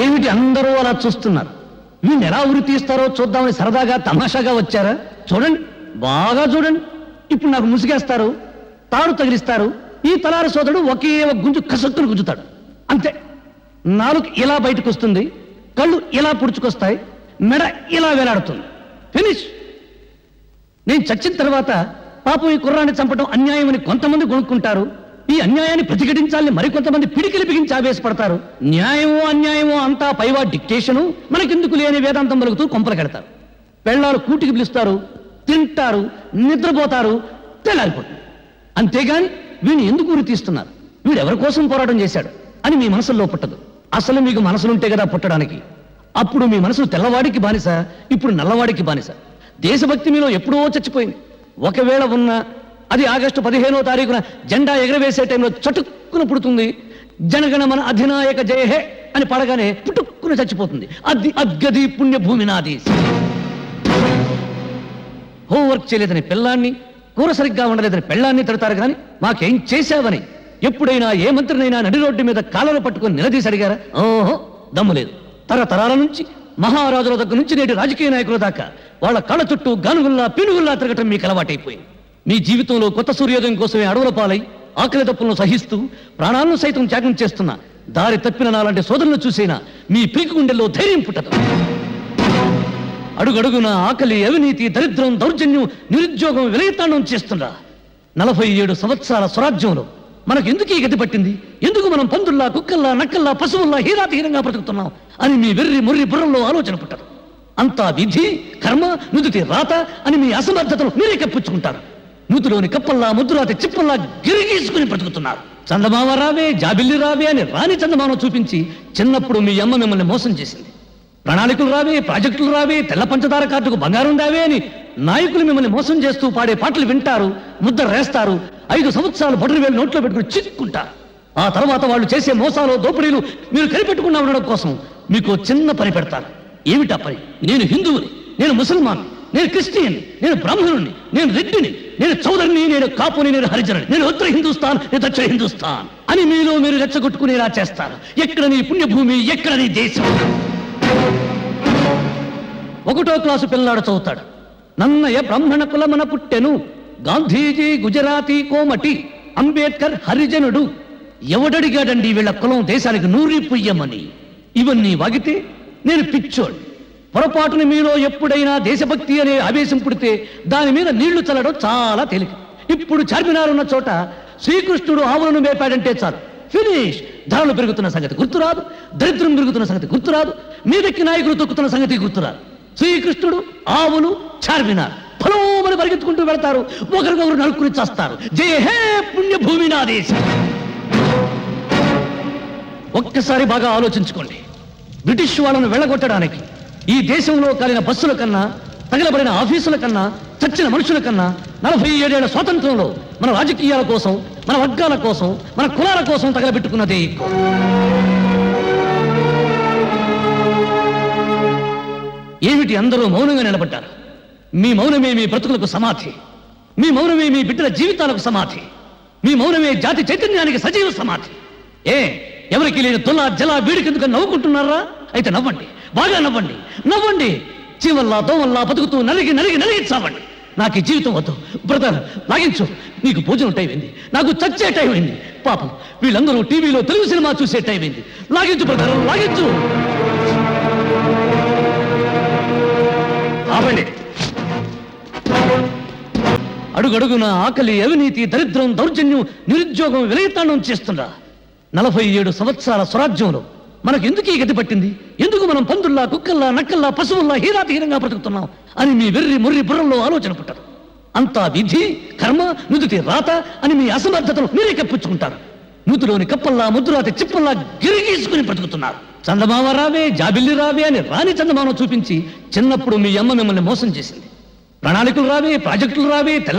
ఏమిటి అందరూ అలా చూస్తున్నారు? వీళ్ళు ఎలా ఉరి తీస్తారో చూద్దామని సరదాగా తమాషాగా వచ్చారా? చూడండి బాగా చూడండి. ఇప్పుడు నాకు ముసిగేస్తారు తాడు తగిలిస్తారు. ఈ తలారి సోదరుడు ఒకే ఒక గుంజు కసక్కును గుంజుతాడు. అంతే. నాలుగు ఇలా బయటకు వస్తుంది కళ్ళు ఇలా పుడుచుకొస్తాయి మెడ ఇలా వేలాడుతుంది. ఫినిష్ నేను చచ్చిన తర్వాత పాపం ఈ కుర్రాన్ని చంపడం అన్యాయమని కొంతమంది కొనుక్కుంటారు ఈ అన్యాయాన్ని ప్రతిఘటించాలని మరికొంతమంది పిడికిలి బిగించి ఆవేశపడతారు. న్యాయమో అన్యాయమో అంతా పైవా డిక్టేషను మనకెందుకు లేని వేదాంతం పలుకుతూ కొంపలకెడతారు పెళ్ళాలు కూటికి పిలుస్తారు తింటారు నిద్రపోతారు తెల్లారిపోతుంది అంతేగాని వీడిని ఎందుకు ఉరి తీస్తున్నారు? వీడెవరి కోసం పోరాటం చేశాడు? అని మీ మనసులో పుట్టదు. అసలు మీకు మనసులుంటే కదా పుట్టడానికి. అప్పుడు మీ మనసు తెల్లవాడికి బానిస ఇప్పుడు నల్లవాడికి బానిస. దేశభక్తి మీలో ఎప్పుడో చచ్చిపోయింది. ఒకవేళ ఉన్న అది ఆగస్టు పదిహేనో తారీఖున జెండా ఎగరవేసే టైంలో చటుక్కున పుడుతుంది. జనగణ మన అధినాయక జయహే అని పడగానే పుట్టుక్కున చచ్చిపోతుంది. అది అద్గది పుణ్యభూమి నాది హోంవర్క్ చేయలేదని పిల్లాన్ని కూర సరిగ్గా ఉండలేదని పెళ్ళాన్ని తిడతారు కానీ మాకేం చేశావని ఎప్పుడైనా ఏ మంత్రినైనా నడి రోడ్డు మీద కాళ్ళను పట్టుకొని నిలదీసి అడిగారా ఓహో. దమ్ము లేదు. తరతరాల నుంచి మహారాజుల దగ్గర నుంచి నేటి రాజకీయ నాయకుల దాకా వాళ్ళ కళ్ళ చుట్టూ గానుగుల్లా పినుగుల్లా తిరగటం మీకు అలవాటైపోయింది మీ జీవితంలో కొత్త సూర్యోదయం కోసమే అడవుల పాలై ఆకలి తప్పులను సహిస్తూ ప్రాణాలను సైతం త్యాగం చేస్తున్న దారి తప్పిన నాలాంటి సోదరులను చూసైనా మీ పీకు గుండెల్లో ధైర్యం పుట్టదు. అడుగడుగున ఆకలి అవినీతి దరిద్రం దౌర్జన్యం నిరుద్యోగం విలయతాండం చేస్తుండ్రా. నలభై ఏడు సంవత్సరాల స్వరాజ్యంలో మనకు ఎందుకు ఈ గతి పట్టింది? ఎందుకు మనం పందుల్లా కుక్కల్లా నక్కల్లా పశువుల్లా హీరాతిహీనంగా బ్రతుకుతున్నాం? అని మీ వెర్రి ముర్రి బుర్రంలో ఆలోచన పుట్టారు అంతా విధి కర్మ నుదుటి రాత అని మీ అసమర్థతను మీరే కప్పించుకుంటారు. నూతిలోని కప్పల్లా ముద్దురాతి చిప్పల్లా గిరిగీసుకుని బ్రతుకుతున్నారు. చందమామ రావే జాబిల్లి రావే అని రాని చందమామ చూపించి చిన్నప్పుడు మీ అమ్మ మిమ్మల్ని మోసం చేసింది. ప్రణాళికలు రావే ప్రాజెక్టులు రావే తెల్ల పంచదార కార్డుకు బంగారం రావే అని నాయకులు మిమ్మల్ని మోసం చేస్తూ పాడే పాటలు వింటారు ముద్ర రేస్తారు ఐదు సంవత్సరాలు బొటరు వేలు నోట్లో పెట్టుకుని చిక్కుంటారు ఆ తర్వాత వాళ్ళు చేసే మోసాలు దోపిడీలు మీరు కనిపెట్టుకున్నా ఉండడం కోసం మీకు చిన్న పని పెడతాను. ఏమిటా పని? నేను హిందువుని నేను ముసల్మాన్ నేను క్రిస్టియన్ నేను బ్రాహ్మణుని నేను రెడ్డిని నేను చౌదరిని నేను కాపుని నేను హరిజనుని నేను ఉత్తర హిందుస్థాన్ నేను దక్షిణ హిందుస్థాన్ అని మీలో మీరు రెచ్చగొట్టుకునేలా చేస్తారు. ఎక్కడ నీ పుణ్యభూమి ఎక్కడ నీ దేశం? ఒకటో క్లాసు పిల్లాడు చదువుతాడు. నన్నయ్య బ్రాహ్మణ కులమన పుట్టెను. గాంధీజీ గుజరాతీ కోమటి అంబేద్కర్ హరిజనుడు. ఎవడడిగాడండి వీళ్ళ కులం దేశానికి నూరి పుయ్యమని? ఇవన్నీ వాగితే నేను పిచ్చోడు. పొరపాటుని మీలో ఎప్పుడైనా దేశభక్తి అనే ఆవేశం పుడితే దాని మీద నీళ్ళు చల్లడం చాలా తేలిక. ఇప్పుడు చార్మినార్ ఉన్న చోట శ్రీకృష్ణుడు ఆవులను మేపాడంటే చాలు. ఫినిష్! ధరలు పెరుగుతున్న సంగతి గుర్తురాదు దరిద్రం పెరుగుతున్న సంగతి గుర్తురాదు మీదకి నాయకులు తొక్కుతున్న సంగతి గుర్తురాదు. శ్రీకృష్ణుడు ఆవులు చార్మినార్. ఫలోమని పరిగెత్తుకుంటూ వెళ్తారు. ఒకరికొకరు నలుక్కుని చేస్తారు. జయ హే పుణ్యభూమి నా దేశం. ఒక్కసారి బాగా ఆలోచించుకోండి. బ్రిటిష్ వాళ్ళను వెళ్ళగొట్టడానికి ఈ దేశంలో కలిగిన బస్సుల కన్నా తగలబడిన ఆఫీసుల కన్నా చచ్చిన మనుషుల కన్నా నలభై ఏడేళ్ళ స్వాతంత్రంలో మన రాజకీయాల కోసం మన వర్గాల కోసం మన కులాల కోసం తగలబెట్టుకున్నదే ఏమిటి అందరూ మౌనంగా నిలబడ్డారు? మీ మౌనమే మీ బ్రతుకులకు సమాధి. మీ మౌనమే మీ బిడ్డల జీవితాలకు సమాధి. మీ మౌనమే జాతి చైతన్యానికి సజీవ సమాధి. ఏ ఎవరికి లేని తొల జల వీడికెందుకు నవ్వుకుంటున్నారా? అయితే నవ్వండి బాగా నవ్వండి. నవ్వండి. చీవల్లా దోమల్లా బతుకుతూ నలిగి నలిగి నలిగి చావండి. నాకు ఈ జీవితం వద్దు. బ్రదర్ లాగించు. నీకు భోజనం టైం అయింది. నాకు చచ్చే టైం అయింది. పాపం వీళ్ళందరూ టీవీలో తెలుగు సినిమా చూసే టైం అయింది. లాగించు బ్రదర్ లాగించు. అడుగడుగున ఆకలి అవినీతి దరిద్రం దౌర్జన్యం నిరుద్యోగం విలయతాండం చేస్తుందా నలభై ఏడు సంవత్సరాల స్వరాజ్యంలో మనకు ఎందుకు ఈ గతి పట్టింది? ఎందుకు మనం పందుల్లా కుక్కల్లా నక్కల్లా పశువుల్లా హీరాతిహీనంగా బ్రతుకుతున్నాం అని మీ వెర్రి ముర్రి బుర్రల్లో ఆలోచన పుట్టారు అంతా విధి కర్మ నుదుటి రాత అని మీ అసమర్థతను మీరే కప్పించుకుంటారు. నూతిలోని కప్పల్లా ముద్దురాతి చిప్పల్లా గిరిగీసుకుని బ్రతుకుతున్నారు. చందమామ రావే జాబిల్లి రావే అని రాని చందమామ చూపించి చిన్నప్పుడు మీ అమ్మ మిమ్మల్ని మోసం చేసింది. ప్రణాళికలు రావే ప్రాజెక్టులు రావే